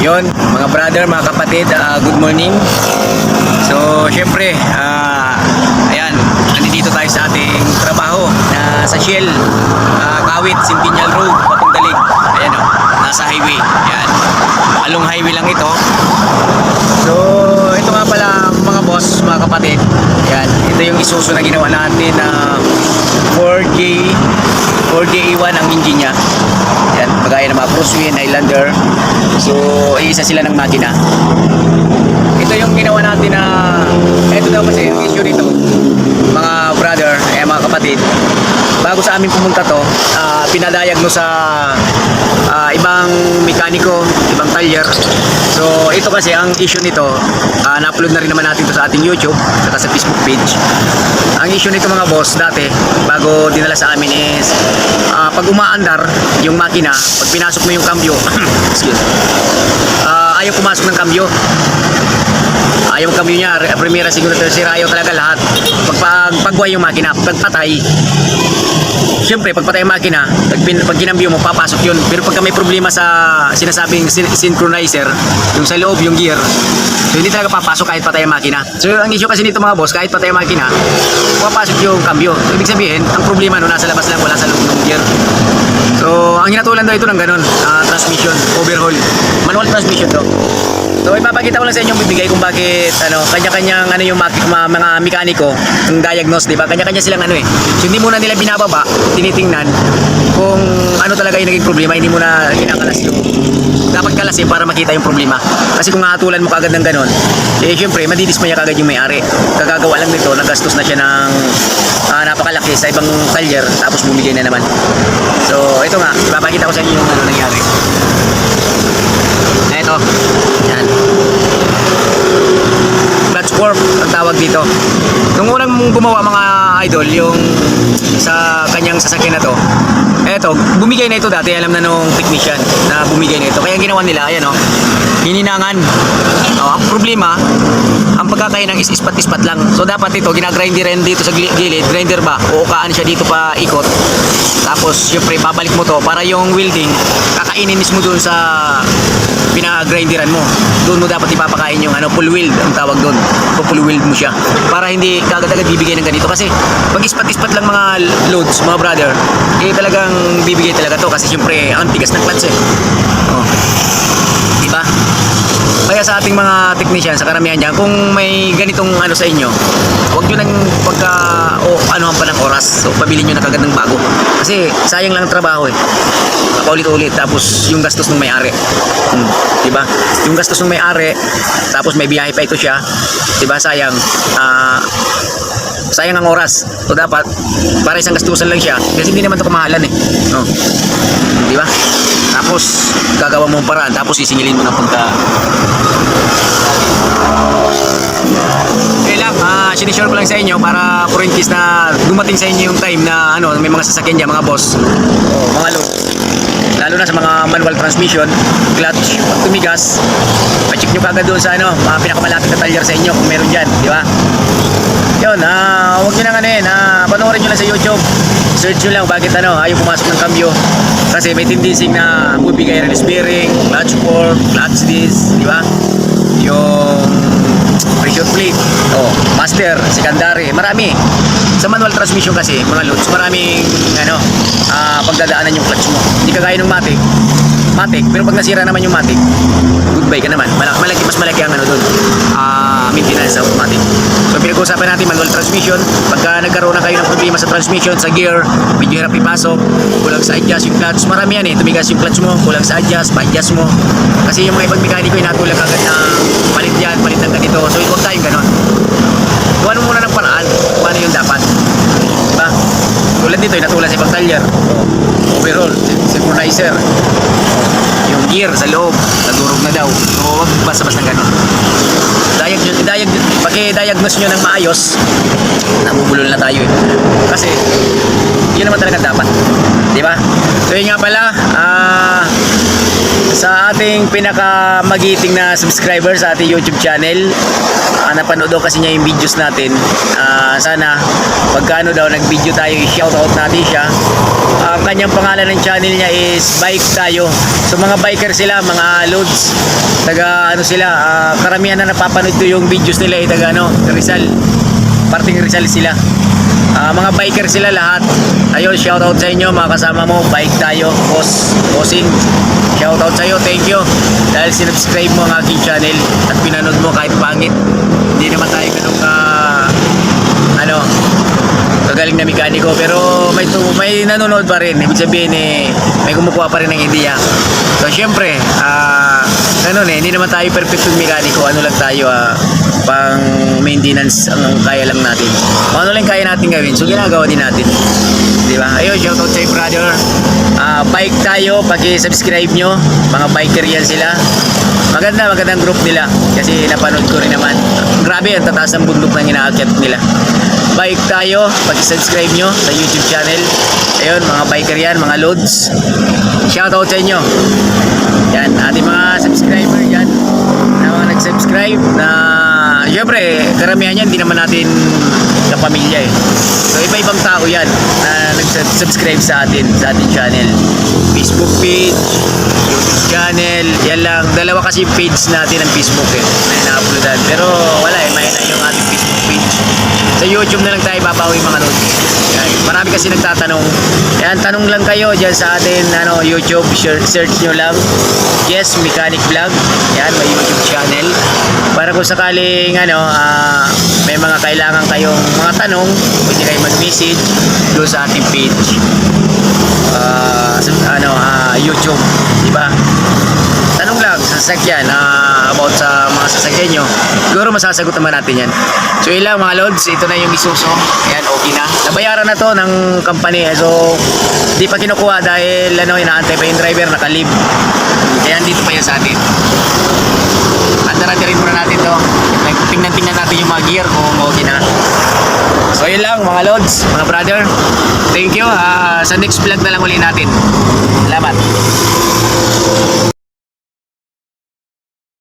Yon, mga brother, mga kapatid, ah, good morning. So, syempre, ah, ayan, nandito tayo sa ating trabaho na sa Shell, ah, Kawit, Centennial Road, Patong Dalig. Ayan o, nasa highway. Ayan, along highway lang ito. So, ito nga pala mga boss, mga kapatid. Ayan, ito yung isuso na ginawa natin na 4J 4JA1 ang engine niya. Yan, bagay ng mga Crosswind, Highlander. So, isa sila ng makina. Ito yung ginawa natin na ito daw kasi yung issue dito mga brother, eh mga kapatid bago sa amin pumunta to ah, pinadiagnose sa ah, ibang mekaniko ibang talyer so ito kasi ang issue nito ah, na-upload na rin naman natin to sa ating YouTube at sa Facebook page. Ang issue nito mga boss dati bago dinala sa amin is ah, pag umaandar yung makina pag pinasok mo yung cambio excuse ah, ayaw pumasok ng cambio ayaw cambio niya primera, segunda, tercera ayaw talaga lahat pag, pag yung makina pagpatay Siyempre, pag patay makina, pag, pin- pag ginambyo mo, papasok yun. Pero pagka may problema sa sinasabing syn- synchronizer, yung sa loob, yung gear, so hindi talaga papasok kahit patay ang makina. So ang issue kasi nito mga boss, kahit patay ang makina, papasok yung cambio. So, ibig sabihin, ang problema no, nasa labas lang, wala sa loob ng gear. So, ang hinatulan daw ito ng ganun, ah, transmission, overhaul. Manual transmission to. So, ipapakita ko lang sa inyo bibigay kung bakit ano, kanya-kanyang ano yung mga, mga mekaniko, yung diagnose, di ba? Kanya-kanya silang ano eh. So, hindi muna nila binababa, tinitingnan kung ano talaga yung naging problema, hindi mo na kinakalas yung dapat kalasin para makita yung problema. Kasi kung hatulan mo kagad ng ganun, eh syempre, madidismaya kagad yung may-ari. Kagagawa lang nito, nagastos na siya ng ah, napakalaki sa ibang talyer, tapos bumigay na naman. So, ito nga, ipapakita ko sa inyo yung ano nangyari. Ito. Yan. Clutch fork ang tawag dito. Nung unang gumawa mga idol, yung sa kanyang sasakyan na to, eto, bumigay na ito dati, alam na nung technician na bumigay na ito. Kaya ginawa nila, ayan o, hininangan. Oh, ang problema, ang pagkakainang is ispat-ispat lang. So dapat ito, ginagrinderan dito sa gili- gilid, grinder ba, uukaan siya dito pa ikot. Tapos, syempre, babalik mo to para yung welding, kakainin mismo doon sa pinagrinderan mo. Doon mo dapat ipapakain yung ano, full weld ang tawag doon. Full weld mo siya. Para hindi kagad-agad bibigay ng ganito. Kasi pag ispat-ispat lang mga loads, mga brother, eh talagang bibigay talaga to. Kasi syempre, ang tigas ng clutch eh. Oh. Diba? Kaya sa ating mga technician, sa karamihan dyan, kung may ganitong ano sa inyo, huwag nyo nang pagka, o ano pa ng oras, so pabili nyo na kagad ng bago. Kasi sayang lang ang trabaho eh. Paulit-ulit, tapos yung gastos ng may-ari. Hmm, diba? Yung gastos ng may-ari, tapos may biyahe pa ito siya, diba? Sayang. Ah, sayang ang oras. So dapat, para isang gastusan lang siya, kasi hindi naman ito kamahalan eh. No? Di ba? Tapos, gagawa mo paraan, tapos sisingilin mo ng pagka... Okay lang, ah, sinishare ko lang sa inyo para for in case na dumating sa inyo yung time na ano, may mga sasakyan dyan, mga boss, o mga load. Lalo na sa mga manual transmission, clutch, pag tumigas, pa-check nyo kagad doon sa ano, mga pinakamalapit na talyer sa inyo kung meron dyan, di ba? Yun, ah, huwag nyo nang ano yun, ah, panoorin nyo lang sa YouTube. Search nyo lang bakit ano, ayaw pumasok ng cambio. Kasi may tendency na bubigay release bearing, clutch fork, clutch disc, di ba? Yung pressure plate, oh, master, secondary, marami. Sa manual transmission kasi, mga loads, maraming ano, ah, pagdadaanan yung clutch mo. Hindi kagaya ng matic. Matic, pero pag nasira naman yung matic, goodbye ka naman. Malaki, mas malaki ang ano doon. Ah, maintenance sa automatic. So pinag-uusapan natin manual transmission. Pagka nagkaroon na kayo ng problema sa transmission, sa gear, medyo hirap ipasok, kulang sa adjust yung clutch. Marami yan eh. Tumigas yung clutch mo, kulang sa adjust, pa-adjust mo. Kasi yung mga ibang mekaniko ay natulak agad na palit yan, palit ng ganito. So huwag tayong ganon. Kuha mo muna ng paraan kung ano yung dapat. Diba? Tulad dito, yung natulad sa ibang talyer. Overall, synchronizer. Yung gear sa loob, nadurog na daw. So huwag basta-basta ganon. Diag, diag, pag i-diagnose nyo ng maayos, nabubulol na tayo eh. Kasi, yun naman talaga dapat. Di ba? So yun nga pala, ah, sa ating pinaka magiting na subscriber sa ating YouTube channel. Ah, napanood daw kasi niya yung videos natin. Ah, sana pagkano daw nag-video tayo, i-shoutout natin siya. Ang kanyang pangalan ng channel niya is Bike Tayo. So mga biker sila, mga loads. Taga ano sila, ah, karamihan na napapanood ko yung videos nila ay taga ano, Rizal. Parting Rizal sila. Ah, mga biker sila lahat. Ayun, shoutout sa inyo mga kasama mo. Bike tayo, boss, bossing. Shoutout sa iyo, thank you. Dahil sinubscribe mo ang aking channel at pinanood mo kahit pangit. Hindi naman tayo ganun ka, ano, kagaling na mekaniko. Pero may, may nanonood pa rin. Ibig sabihin eh, may kumukuha pa rin ng idea. So, syempre, ah, ganun eh, hindi naman tayo perfectong mekaniko. Ano lang tayo, ah, pang maintenance ang kaya lang natin. Ano lang kaya natin gawin, so ginagawa din natin. Di ba? Ayun, shoutout sa'yo, brother. Ah, bike tayo, paki-subscribe nyo. Mga biker yan sila. Maganda, magandang group nila. Kasi napanood ko rin naman. Grabe, ang tataas ng bundok na inaakyat nila. Bike tayo, paki-subscribe nyo sa YouTube channel. Ayun, mga biker yan, mga loads. Shoutout sa inyo. Yan, ating mga subscriber yan. Na mga nag-subscribe na syempre karamihan yan hindi naman natin kapamilya eh. So iba-ibang tao yan na nag-subscribe sa atin sa ating channel. Facebook page YouTube channel yan lang. Dalawa kasi page natin ng Facebook eh. Na ina-uploadan pero wala eh may na yung ating sa YouTube na lang tayo babawi mga notes yan. marami kasi nagtatanong. Yan tanong lang kayo dyan sa atin ano YouTube. Search, nyo lang. Yes Mechanic Vlog. Yan may YouTube channel. Para kung sakaling ano ah, may mga kailangan kayong mga tanong pwede kayo mag-message doon sa ating page. Sa- ano ah, YouTube. Di ba? Tanong lang sa sasakyan. Ah, about sa mga sasakyan nyo siguro masasagot naman natin yan so yun lang mga lods ito na yung isuso ayan okay na nabayaran na to ng company so di pa kinukuha dahil ano inaantay pa yung driver nakalib kaya dito pa yan sa atin Andara rin muna natin to. Tingnan-tingnan natin yung mga gear kung okay na. So yun lang mga lods, mga brother. Thank you. Ah, sa next vlog na lang uli natin. Salamat.